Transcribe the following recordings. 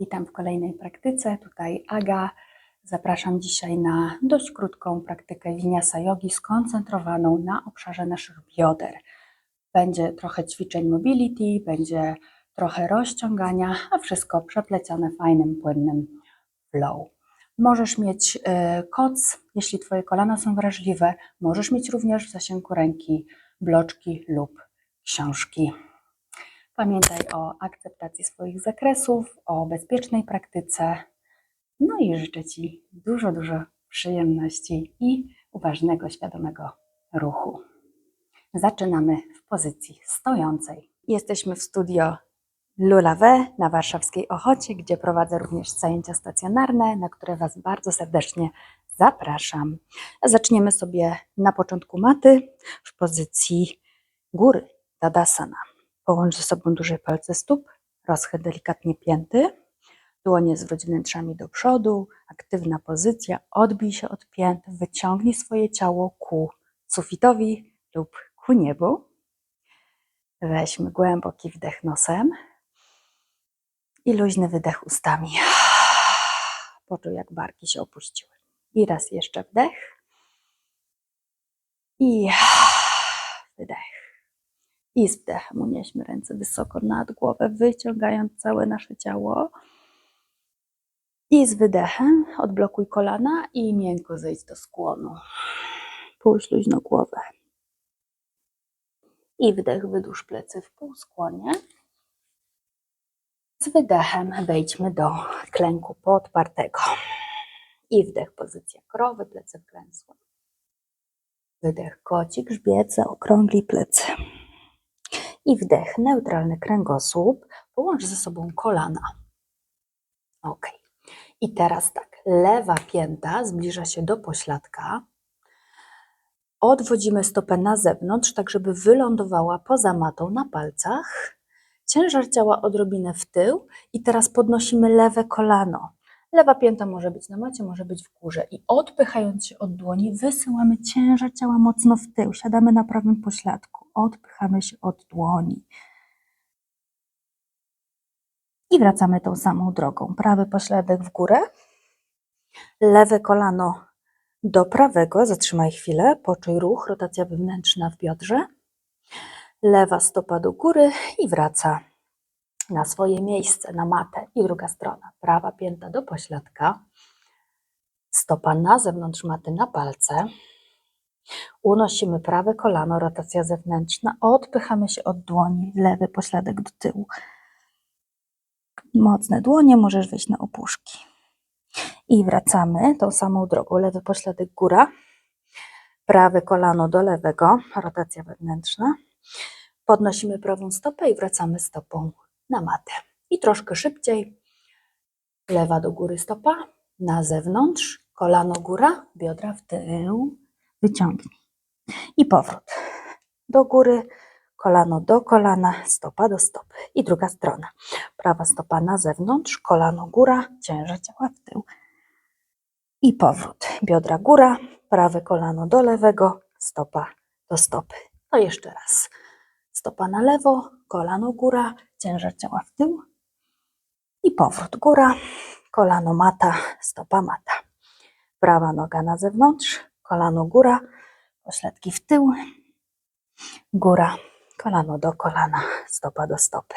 Witam w kolejnej praktyce. Tutaj Aga. Zapraszam dzisiaj na dość krótką praktykę winiasa jogi skoncentrowaną na obszarze naszych bioder. Będzie trochę ćwiczeń mobility, będzie trochę rozciągania, a wszystko przeplecione fajnym, płynnym flow. Możesz mieć y, koc, jeśli Twoje kolana są wrażliwe. Możesz mieć również w zasięgu ręki bloczki lub książki. Pamiętaj o akceptacji swoich zakresów, o bezpiecznej praktyce. No i życzę Ci dużo, dużo przyjemności i uważnego, świadomego ruchu. Zaczynamy w pozycji stojącej. Jesteśmy w studio Lulawe na warszawskiej Ochocie, gdzie prowadzę również zajęcia stacjonarne, na które Was bardzo serdecznie zapraszam. Zaczniemy sobie na początku maty w pozycji góry, Tadasana. Połącz ze sobą duże palce stóp, rozchyl delikatnie pięty, dłonie zwróć wnętrzami do przodu, aktywna pozycja, odbij się od pięt, wyciągnij swoje ciało ku sufitowi lub ku niebu. Weźmy głęboki wdech nosem i luźny wydech ustami. Poczuj, jak barki się opuściły. I raz jeszcze wdech. I. I z wdechem unieśmy ręce wysoko nad głowę, wyciągając całe nasze ciało. I z wydechem odblokuj kolana i miękko zejdź do skłonu. Puść luźno głowę. I wdech, wydłuż plecy w półskłonie. Z wydechem wejdźmy do klęku podpartego. I wdech, pozycja krowy, plecy wklęsłe. Wydech, kocik, grzbiet, zaokrągli plecy. I wdech, neutralny kręgosłup, połącz ze sobą kolana. Ok. I teraz tak, lewa pięta zbliża się do pośladka. Odwodzimy stopę na zewnątrz, tak żeby wylądowała poza matą na palcach. Ciężar ciała odrobinę w tył i teraz podnosimy lewe kolano. Lewa pięta może być na macie, może być w górze. I odpychając się od dłoni, wysyłamy ciężar ciała mocno w tył. Siadamy na prawym pośladku. Odpychamy się od dłoni. I wracamy tą samą drogą. Prawy pośladek w górę. Lewe kolano do prawego. Zatrzymaj chwilę. Poczuj ruch. Rotacja wewnętrzna w biodrze. Lewa stopa do góry i wraca na swoje miejsce, na matę. I druga strona. Prawa pięta do pośladka. Stopa na zewnątrz maty na palce. Unosimy prawe kolano, rotacja zewnętrzna. Odpychamy się od dłoni, lewy pośladek do tyłu. Mocne dłonie, możesz wejść na opuszki. I wracamy tą samą drogą. Lewy pośladek góra, prawe kolano do lewego, rotacja wewnętrzna. Podnosimy prawą stopę i wracamy stopą na matę. I troszkę szybciej. Lewa do góry stopa, na zewnątrz, kolano góra, biodra w tył, wyciągnij. I powrót. Do góry, kolano do kolana, stopa do stopy. I druga strona. Prawa stopa na zewnątrz, kolano góra, ciężar ciała w tył. I powrót. Biodra góra, prawe kolano do lewego, stopa do stopy. To jeszcze raz. Stopa na lewo, kolano góra, ciężar ciała w tył. I powrót góra, kolano mata, stopa mata. Prawa noga na zewnątrz, kolano góra, pośladki w tył, góra, kolano do kolana, stopa do stopy.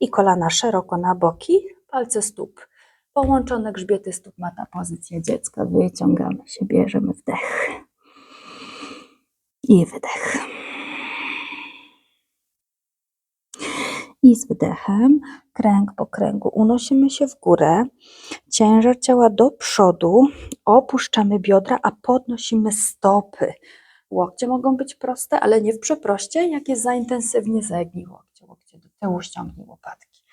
I kolana szeroko na boki, palce stóp połączone, grzbiety stóp mata, pozycja dziecka. Wyciągamy się, bierzemy wdech i wydech. I z wydechem, kręg po kręgu, unosimy się w górę, ciężar ciała do przodu, opuszczamy biodra, a podnosimy stopy. Łokcie mogą być proste, ale nie w przeproście. Jak jest za intensywnie, zagnij łokcie, łokcie do tyłu, ściągnij łopatki.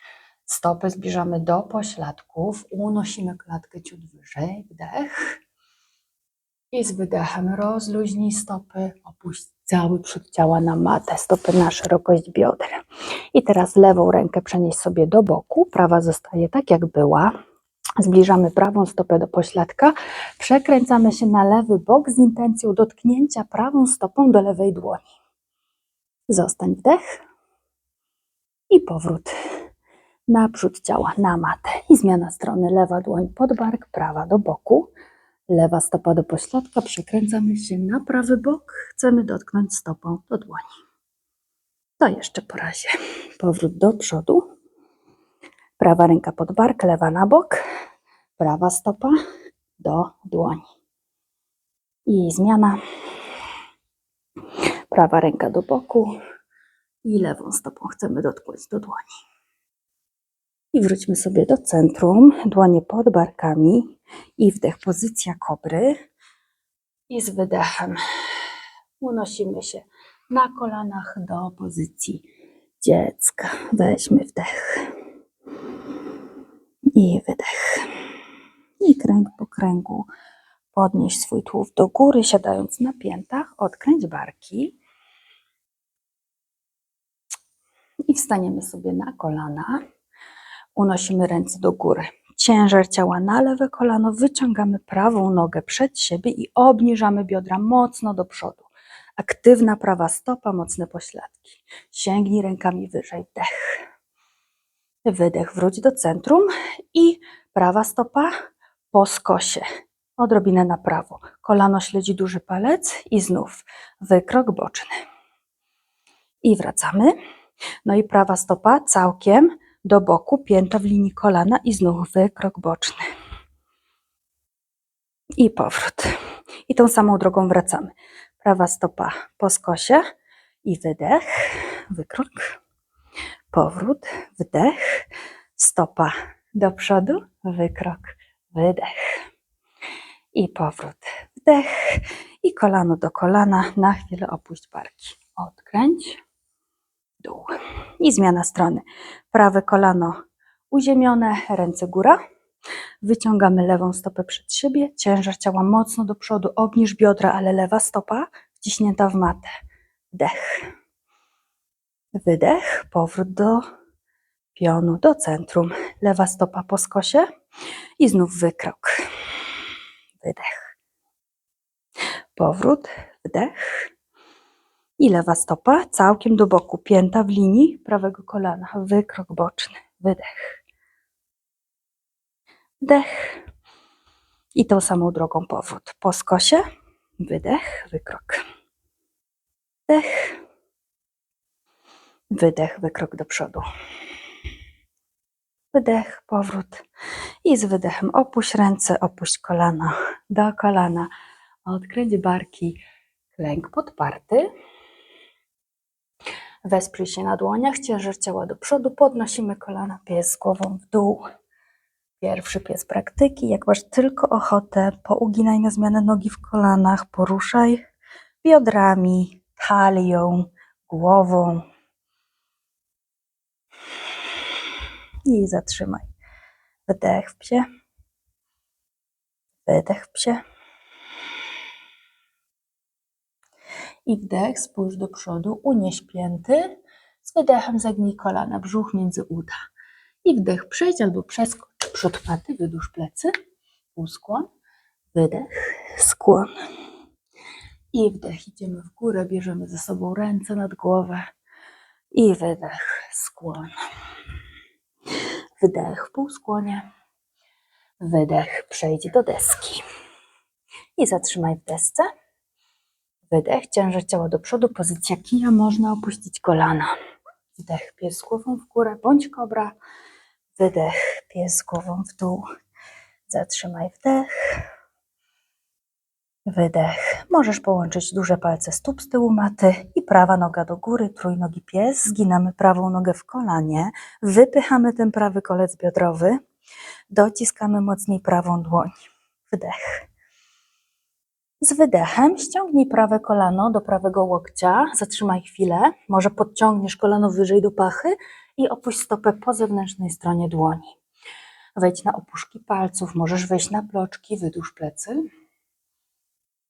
Stopy zbliżamy do pośladków, unosimy klatkę ciut wyżej, wdech. I z wydechem rozluźnij stopy, opuść cały przód ciała na matę, stopy na szerokość bioder. I teraz lewą rękę przenieś sobie do boku, prawa zostaje tak jak była. Zbliżamy prawą stopę do pośladka, przekręcamy się na lewy bok z intencją dotknięcia prawą stopą do lewej dłoni. Zostań wdech i powrót. naprzód ciała na matę i zmiana strony. Lewa dłoń pod bark, prawa do boku. Lewa stopa do pośrodka, przekręcamy się na prawy bok. Chcemy dotknąć stopą do dłoni. To jeszcze po razie. Powrót do przodu. Prawa ręka pod bark, lewa na bok. Prawa stopa do dłoni. I zmiana. Prawa ręka do boku i lewą stopą chcemy dotknąć do dłoni. I wróćmy sobie do centrum, dłonie pod barkami i wdech, pozycja kobry. I z wydechem unosimy się na kolanach do pozycji dziecka. Weźmy wdech i wydech. I kręg po kręgu podnieś swój tułów do góry, siadając na piętach, odkręć barki. I wstaniemy sobie na kolana. Unosimy ręce do góry. Ciężar ciała na lewe kolano, wyciągamy prawą nogę przed siebie i obniżamy biodra mocno do przodu. Aktywna prawa stopa, mocne pośladki. Sięgnij rękami wyżej, wdech. Wydech, wróć do centrum i prawa stopa po skosie. Odrobinę na prawo. Kolano śledzi duży palec i znów wykrok boczny. I wracamy. No i prawa stopa całkiem do boku, pięta w linii kolana i znów wykrok boczny. I powrót. I tą samą drogą wracamy. Prawa stopa po skosie i wydech, wykrok, powrót, wdech, stopa do przodu, wykrok, wydech. I powrót, wdech i kolano do kolana, na chwilę opuść barki. Odkręć. I zmiana strony. Prawe kolano uziemione, ręce góra. Wyciągamy lewą stopę przed siebie, ciężar ciała mocno do przodu, obniż biodra, ale lewa stopa wciśnięta w matę. Wdech. Wydech, powrót do pionu, do centrum. Lewa stopa po skosie i znów wykrok. Wydech. Powrót, wdech. I lewa stopa całkiem do boku, pięta w linii prawego kolana. Wykrok boczny, wydech. Wdech. I tą samą drogą powrót. Po skosie, wydech, wykrok. Wdech. Wydech, wykrok do przodu. Wydech, powrót. I z wydechem opuść ręce, opuść kolana do kolana. Odkręć barki, klęk podparty. Wesprzyj się na dłoniach, ciężar ciała do przodu, podnosimy kolana, pies z głową w dół. Pierwszy pies praktyki. Jak masz tylko ochotę, pouginaj na zmianę nogi w kolanach, poruszaj biodrami, talią, głową. I zatrzymaj. Wydech w psie. Wydech w psie. I wdech, spójrz do przodu, unieś pięty. Z wydechem zagnij kolana, brzuch między uda. I wdech, przejdź albo przeskocz przód paty, wydłuż plecy, półskłon. Wydech, skłon. I wdech, idziemy w górę, bierzemy ze sobą ręce nad głowę. I wydech, skłon. Wdech w półskłonie. Wydech, przejdź do deski. I zatrzymaj w desce. Wydech, ciężar ciała do przodu, pozycja kija, można opuścić kolana. Wdech, pies głową w górę, bądź kobra. Wydech, pies głową w dół. Zatrzymaj wdech. Wydech. Możesz połączyć duże palce stóp z tyłu maty i prawa noga do góry, trójnogi pies. Zginamy prawą nogę w kolanie. Wypychamy ten prawy kolec biodrowy. Dociskamy mocniej prawą dłoń. Wdech. Z wydechem ściągnij prawe kolano do prawego łokcia, zatrzymaj chwilę, może podciągniesz kolano wyżej do pachy i opuść stopę po zewnętrznej stronie dłoni. Wejdź na opuszki palców, możesz wejść na bloczki, wydłuż plecy.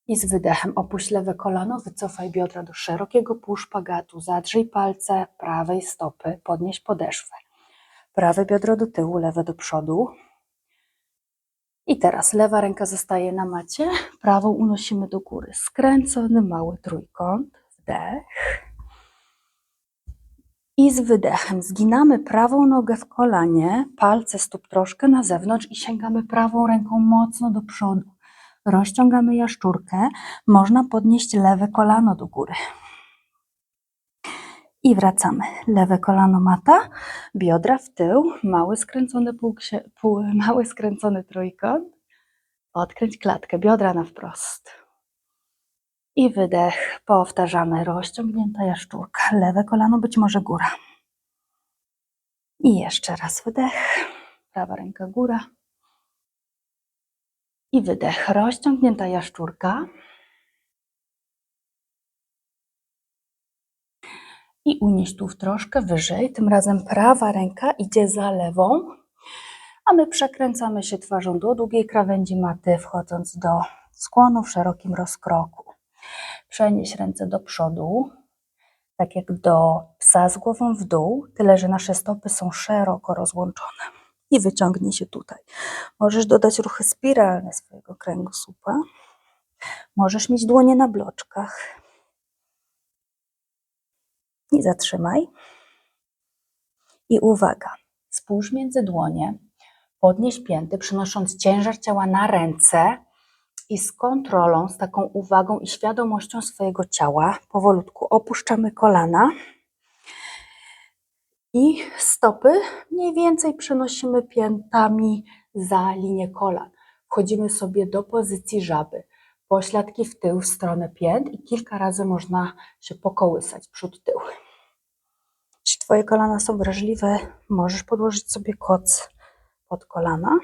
I z wydechem opuść lewe kolano, wycofaj biodra do szerokiego półszpagatu, zadrzyj palce prawej stopy, podnieś podeszwę. Prawe biodro do tyłu, lewe do przodu, i teraz lewa ręka zostaje na macie, prawą unosimy do góry. Skręcony mały trójkąt, wdech. I z wydechem zginamy prawą nogę w kolanie, palce stóp troszkę na zewnątrz i sięgamy prawą ręką mocno do przodu. Rozciągamy jaszczurkę, można podnieść lewe kolano do góry. I wracamy. Lewe kolano mata, biodra w tył, mały skręcony, pół, mały skręcony trójkąt. Odkręć klatkę, biodra na wprost. I wydech. Powtarzamy. Rozciągnięta jaszczurka. Lewe kolano, być może góra. I jeszcze raz wydech. Prawa ręka góra. I wydech. Rozciągnięta jaszczurka. I unieś tułów troszkę wyżej. Tym razem prawa ręka idzie za lewą. A my przekręcamy się twarzą do długiej krawędzi maty, wchodząc do skłonu w szerokim rozkroku. Przenieś ręce do przodu, tak jak do psa z głową w dół, tyle że nasze stopy są szeroko rozłączone. I wyciągnij się tutaj. Możesz dodać ruchy spiralne swojego kręgosłupa. Możesz mieć dłonie na bloczkach. I zatrzymaj. I uwaga, spójrz między dłonie, podnieś pięty, przynosząc ciężar ciała na ręce i z kontrolą, z taką uwagą i świadomością swojego ciała powolutku opuszczamy kolana i stopy mniej więcej przenosimy piętami za linię kolan. Wchodzimy sobie do pozycji żaby. Pośladki w tył, w stronę pięt i kilka razy można się pokołysać przód, tył. Jeśli Twoje kolana są wrażliwe, możesz podłożyć sobie koc pod kolana.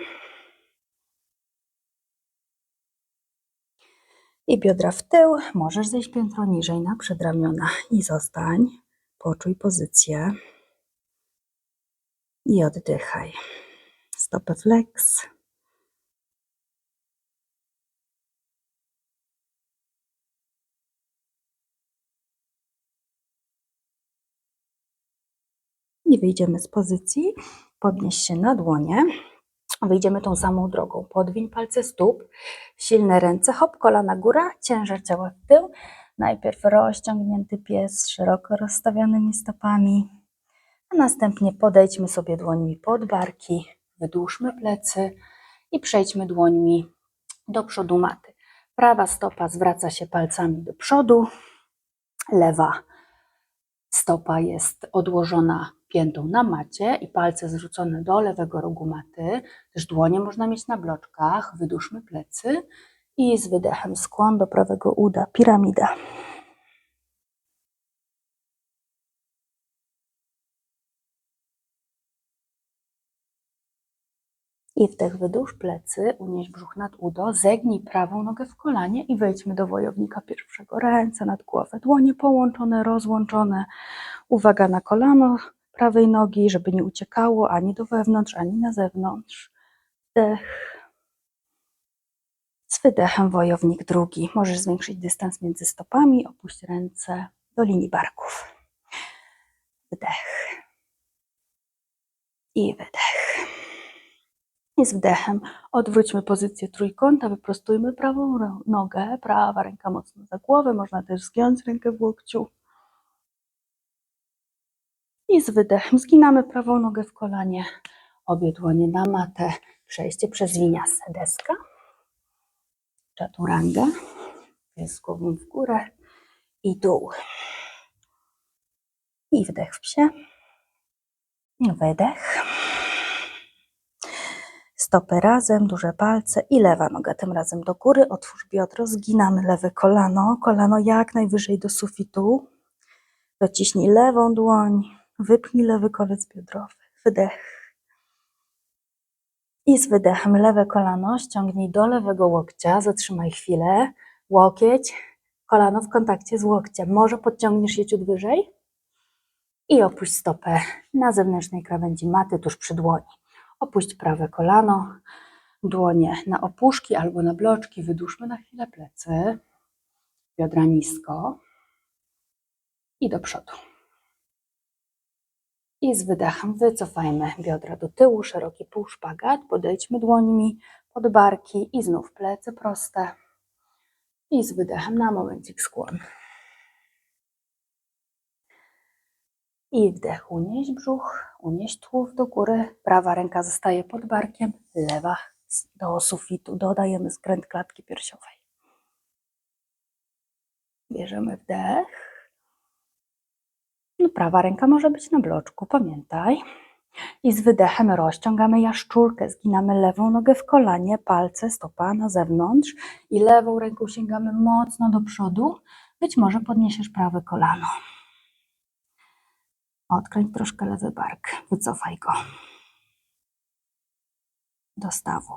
I biodra w tył, możesz zejść piętro niżej na przedramiona i zostań. Poczuj pozycję. I oddychaj. Stopę flex. I wyjdziemy z pozycji. Podnieś się na dłonie. Wyjdziemy tą samą drogą. Podwiń palce stóp, silne ręce, hop, kolana góra, ciężar ciała w tył. Najpierw rozciągnięty pies szeroko rozstawionymi stopami, a następnie podejdźmy sobie dłońmi pod barki, wydłużmy plecy i przejdźmy dłońmi do przodu maty. Prawa stopa zwraca się palcami do przodu, lewa stopa jest odłożona piętą na macie i palce zrzucone do lewego rogu maty. Też dłonie można mieć na bloczkach. Wydłużmy plecy i z wydechem skłon do prawego uda, piramida. I wdech wydłuż plecy, unieś brzuch nad udo, zegnij prawą nogę w kolanie i wejdźmy do wojownika pierwszego. Ręce nad głowę, dłonie połączone, rozłączone. Uwaga na kolano prawej nogi, żeby nie uciekało ani do wewnątrz, ani na zewnątrz. Wdech. Z wydechem wojownik drugi. Możesz zwiększyć dystans między stopami, opuść ręce do linii barków. Wdech. I wydech. I z wdechem odwróćmy pozycję trójkąta, wyprostujmy prawą nogę, prawa ręka mocno za głowę, można też zgiąć rękę w łokciu. I z wydechem zginamy prawą nogę w kolanie, obie dłonie na matę, przejście przez winiasę, deska, czaturanga, jest głową w górę. I dół. I wdech w psie, wydech. Stopy razem, duże palce i lewa noga. Tym razem do góry. Otwórz biodro, zginamy lewe kolano, kolano jak najwyżej do sufitu. Dociśnij lewą dłoń, wypnij lewy kolec biodrowy. Wydech. I z wydechem lewe kolano ściągnij do lewego łokcia, zatrzymaj chwilę. Łokieć, kolano w kontakcie z łokciem. Może podciągniesz je ciut wyżej? I opuść stopę na zewnętrznej krawędzi maty, tuż przy dłoni. Opuść prawe kolano, dłonie na opuszki albo na bloczki. Wydłużmy na chwilę plecy, biodra nisko i do przodu. I z wydechem wycofajmy biodra do tyłu, szeroki półszpagat, podejdźmy dłońmi pod barki i znów plecy proste. I z wydechem na momencik skłon. I wdech, unieś brzuch, unieś tułów do góry. Prawa ręka zostaje pod barkiem, lewa do sufitu. Dodajemy skręt klatki piersiowej. Bierzemy wdech. No, prawa ręka może być na bloczku, pamiętaj. I z wydechem rozciągamy jaszczurkę, zginamy lewą nogę w kolanie, palce, stopa na zewnątrz i lewą ręką sięgamy mocno do przodu. Być może podniesiesz prawe kolano. Odkręć troszkę lewy bark, wycofaj go do stawu.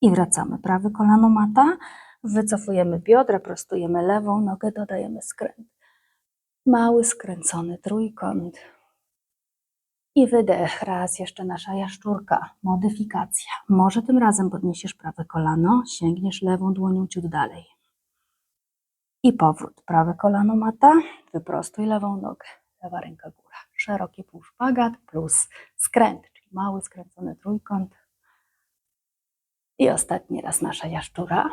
I wracamy. Prawe kolano mata, wycofujemy biodra, prostujemy lewą nogę, dodajemy skręt. Mały skręcony trójkąt. I wydech. Raz jeszcze nasza jaszczurka. Modyfikacja. Może tym razem podniesiesz prawe kolano, sięgniesz lewą dłonią ciut dalej. I powrót. Prawe kolano mata, wyprostuj lewą nogę. Lewa ręka góra. Szeroki półszpagat plus skręt, czyli mały skręcony trójkąt. I ostatni raz nasza jaszczura.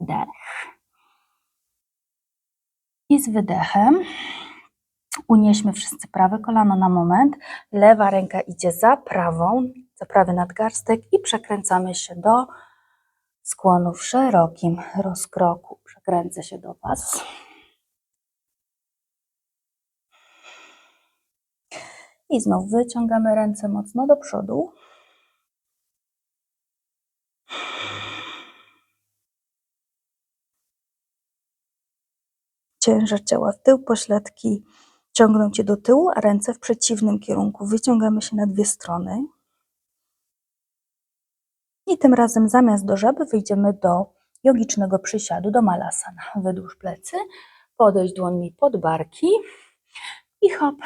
Wdech. I z wydechem unieśmy wszyscy prawe kolano na moment. Lewa ręka idzie za prawą, za prawy nadgarstek i przekręcamy się do skłonu w szerokim rozkroku. Przekręcę się do Was. I znów wyciągamy ręce mocno do przodu. Ciężar ciała w tył, pośladki ciągną Cię do tyłu, a ręce w przeciwnym kierunku. Wyciągamy się na dwie strony. I tym razem zamiast do żaby wyjdziemy do jogicznego przysiadu, do malasana. Wydłuż plecy, podejść dłońmi pod barki i hop,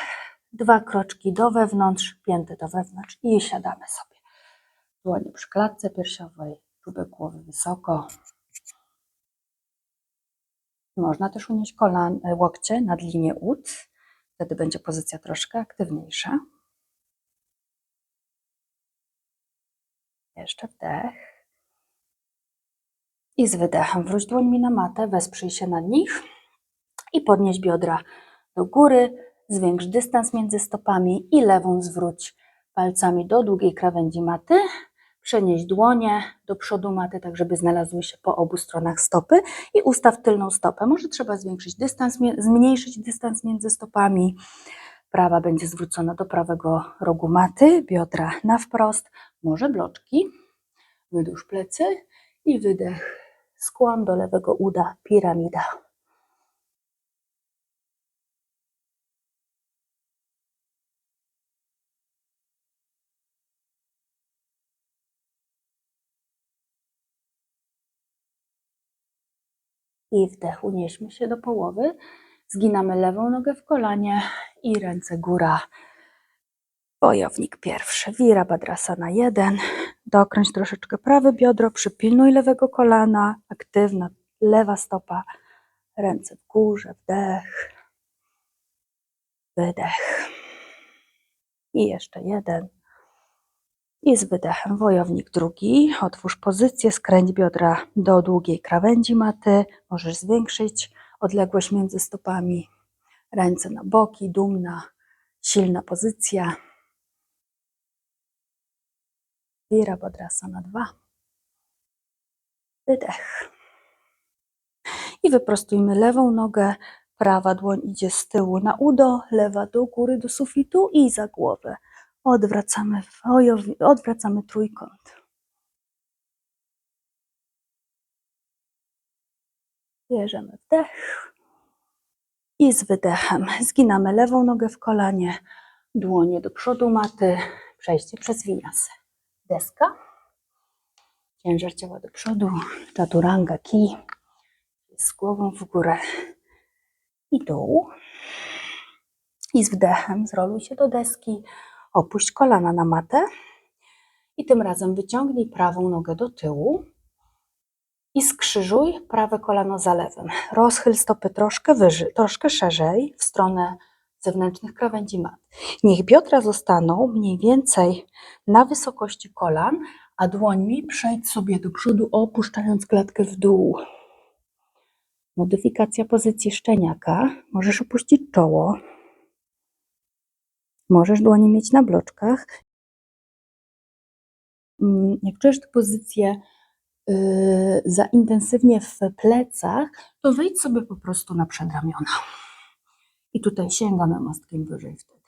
dwa kroczki do wewnątrz, pięty do wewnątrz i siadamy sobie. Dłonie przy klatce piersiowej, czubek głowy wysoko. Można też unieść kolan, e, łokcie nad linię ud, wtedy będzie pozycja troszkę aktywniejsza. Jeszcze wdech. I z wydechem wróć dłońmi na matę, wesprzyj się na nich i podnieś biodra do góry, zwiększ dystans między stopami i lewą zwróć palcami do długiej krawędzi maty. Przenieś dłonie do przodu maty, tak żeby znalazły się po obu stronach stopy i ustaw tylną stopę. Może trzeba zwiększyć dystans, zmniejszyć dystans między stopami. Prawa będzie zwrócona do prawego rogu maty, biodra na wprost, może bloczki. Wydłuż plecy i wydech. Skłon do lewego uda, piramida. I wdech, unieśmy się do połowy. Zginamy lewą nogę w kolanie i ręce góra. Wojownik pierwszy, Virabhadrasana 1. Dokręć troszeczkę prawe biodro, przypilnuj lewego kolana, aktywna lewa stopa, ręce w górze, wdech, wydech. I jeszcze jeden. I z wydechem wojownik drugi. Otwórz pozycję, skręć biodra do długiej krawędzi maty. Możesz zwiększyć odległość między stopami. Ręce na boki, dumna, silna pozycja. Virabhadrasana 2. Wydech. I wyprostujmy lewą nogę. Prawa dłoń idzie z tyłu na udo, lewa do góry do sufitu i za głowę. Odwracamy, odwracamy trójkąt. Bierzemy wdech i z wydechem zginamy lewą nogę w kolanie, dłonie do przodu maty, przejście przez winiasę. Deska, ciężar ciała do przodu, chaturanga ki, z głową w górę i dół. I z wdechem zroluj się do deski, Opuść kolana na matę i tym razem wyciągnij prawą nogę do tyłu i skrzyżuj prawe kolano za lewym. Rozchyl stopy troszkę wyżej, troszkę szerzej w stronę zewnętrznych krawędzi mat. Niech biodra zostaną mniej więcej na wysokości kolan, a dłońmi przejdź sobie do przodu, opuszczając klatkę w dół. Modyfikacja pozycji szczeniaka. Możesz opuścić czoło. Możesz dłonie mieć na bloczkach. Mm, Jak czujesz tę pozycję yy, za intensywnie w plecach, to wejdź sobie po prostu na przedramiona. I tutaj sięgamy mostkiem wyżej wtedy.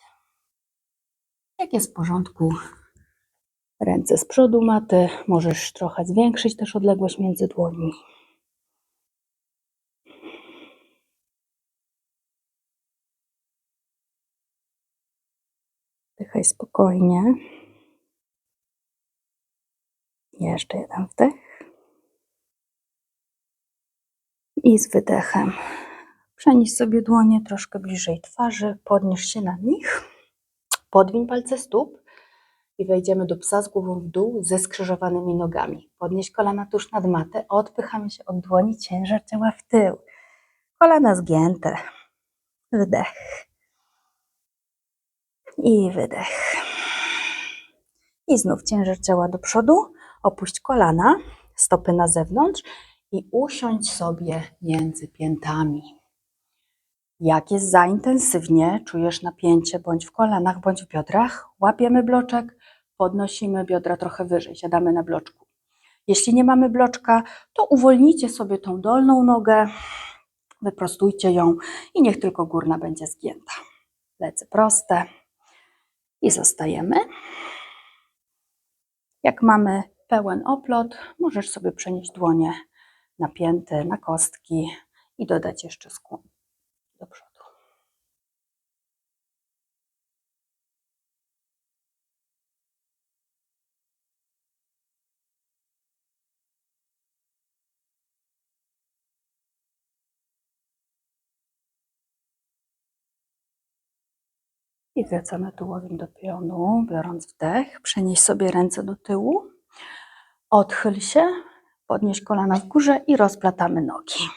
Jak jest w porządku, ręce z przodu maty, możesz trochę zwiększyć też odległość między dłońmi. Spokojnie. Jeszcze jeden wdech. I z wydechem przenieś sobie dłonie troszkę bliżej twarzy, podnieś się na nich, podwiń palce stóp i wejdziemy do psa z głową w dół ze skrzyżowanymi nogami. Podnieś kolana tuż nad matę, odpychamy się od dłoni, ciężar ciała w tył. Kolana zgięte. Wdech. I wydech. I znów ciężar ciała do przodu. Opuść kolana, stopy na zewnątrz i usiądź sobie między piętami. Jak jest za intensywnie, czujesz napięcie bądź w kolanach, bądź w biodrach, łapiemy bloczek, podnosimy biodra trochę wyżej, siadamy na bloczku. Jeśli nie mamy bloczka, to uwolnijcie sobie tą dolną nogę, wyprostujcie ją i niech tylko górna będzie zgięta. Plecy proste i zostajemy. Jak mamy pełen oplot, możesz sobie przenieść dłonie na pięty, na kostki i dodać jeszcze skłon do przodu. I wracamy tułowiem do pionu, biorąc wdech. Przenieś sobie ręce do tyłu. Odchyl się, podnieś kolana w górze i rozplatamy nogi.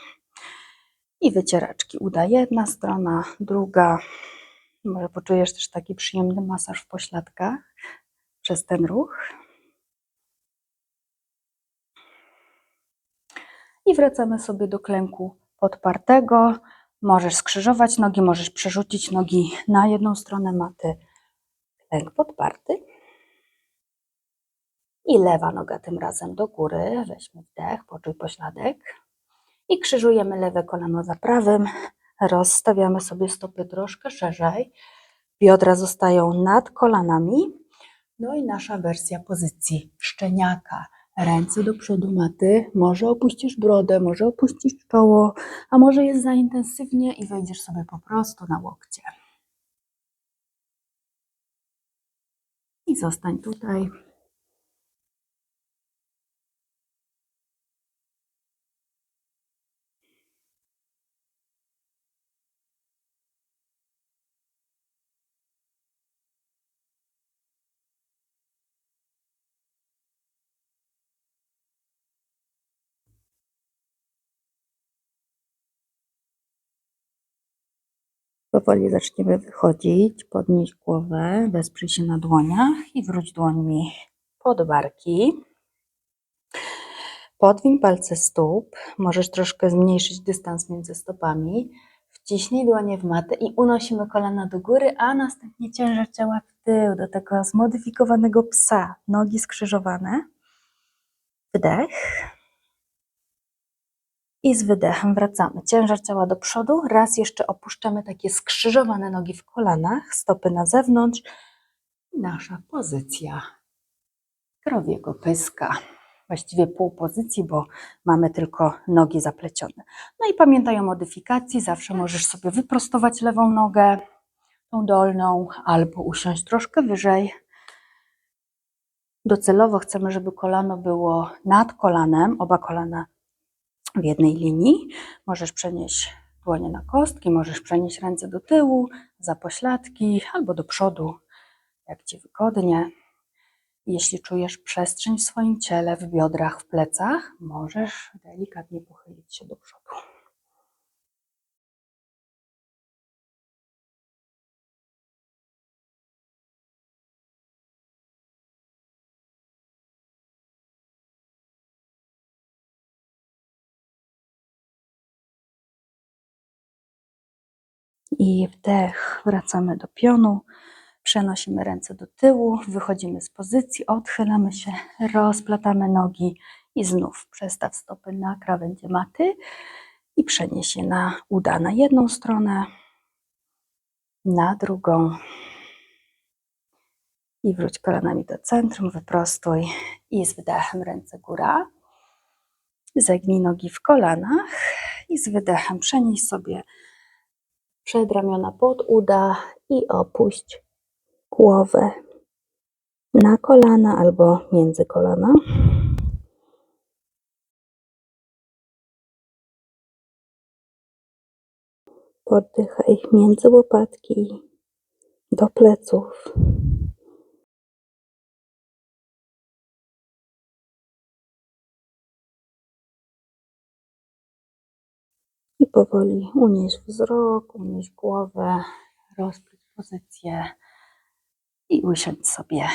I wycieraczki. Uda jedna strona, druga. Może poczujesz też taki przyjemny masaż w pośladkach przez ten ruch. I wracamy sobie do klęku podpartego. Możesz skrzyżować nogi, możesz przerzucić nogi na jedną stronę maty. Klęk podparty. I lewa noga tym razem do góry. Weźmy wdech, poczuj pośladek. I krzyżujemy lewe kolano za prawym. Rozstawiamy sobie stopy troszkę szerzej. Biodra zostają nad kolanami. No i nasza wersja pozycji szczeniaka. Ręce do przodu maty. Może opuścisz brodę, może opuścisz czoło, a może jest za intensywnie i wejdziesz sobie po prostu na łokcie. I zostań tutaj. Powoli zaczniemy wychodzić, podnieść głowę, wesprzyj się na dłoniach i wróć dłońmi pod barki. Podwiń palce stóp, możesz troszkę zmniejszyć dystans między stopami. Wciśnij dłonie w matę i unosimy kolana do góry, a następnie ciężar ciała w tył, do tego zmodyfikowanego psa, nogi skrzyżowane. Wdech. I z wydechem wracamy. Ciężar ciała do przodu. Raz jeszcze opuszczamy takie skrzyżowane nogi w kolanach, stopy na zewnątrz. Nasza pozycja krowiego pyska. Właściwie pół pozycji, bo mamy tylko nogi zaplecione. No i pamiętaj o modyfikacji. Zawsze możesz sobie wyprostować lewą nogę, tą dolną, albo usiąść troszkę wyżej. Docelowo chcemy, żeby kolano było nad kolanem, oba kolana w jednej linii. Możesz przenieść dłonie na kostki, możesz przenieść ręce do tyłu, za pośladki albo do przodu, jak Ci wygodnie. Jeśli czujesz przestrzeń w swoim ciele, w biodrach, w plecach, możesz delikatnie pochylić się do przodu. I wdech, wracamy do pionu. Przenosimy ręce do tyłu, wychodzimy z pozycji, odchylamy się, rozplatamy nogi i znów przestaw stopy na krawędzie maty i przenieś je na uda na jedną stronę, na drugą. I wróć kolanami do centrum, wyprostuj i z wydechem ręce góra. Zegnij nogi w kolanach i z wydechem przenieś sobie przedramiona pod uda i opuść głowę na kolana albo między kolana. Poddychaj między łopatki do pleców. Powoli unieś wzrok, unieś głowę, rozpryć pozycję i usiądź sobie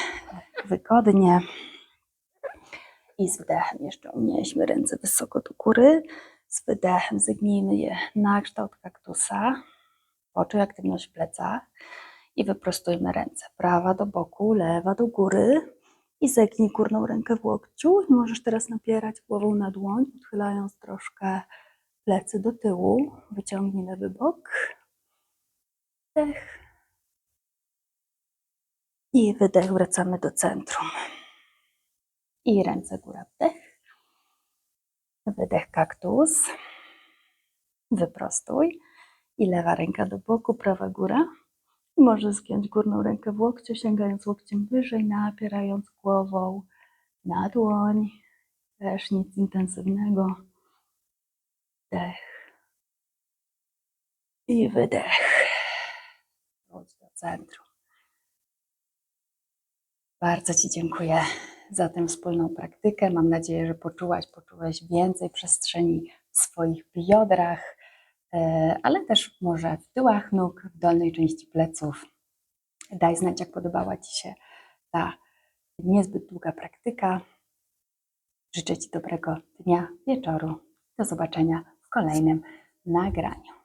wygodnie. I z wdechem jeszcze unieśmy ręce wysoko do góry. Z wydechem zegnijmy je na kształt kaktusa. Poczuj aktywność w plecach i wyprostujmy ręce. Prawa do boku, lewa do góry i zegnij górną rękę w łokciu. Możesz teraz napierać głową na dłoń, odchylając troszkę plecy do tyłu. Wyciągnij lewy bok. Wdech. I wydech, wracamy do centrum. I ręce góra, wdech. Wydech kaktus. Wyprostuj. I lewa ręka do boku, prawa góra. Możesz zgiąć górną rękę w łokciu, sięgając łokciem wyżej, napierając głową na dłoń. Też nic intensywnego. Wdech. I wydech. Wróć do centrum. Bardzo Ci dziękuję za tę wspólną praktykę. Mam nadzieję, że poczułaś, poczułeś więcej przestrzeni w swoich biodrach, e, ale też może w tyłach nóg, w dolnej części pleców. Daj znać, jak podobała Ci się ta niezbyt długa praktyka. Życzę Ci dobrego dnia, wieczoru. Do zobaczenia w kolejnym nagraniu.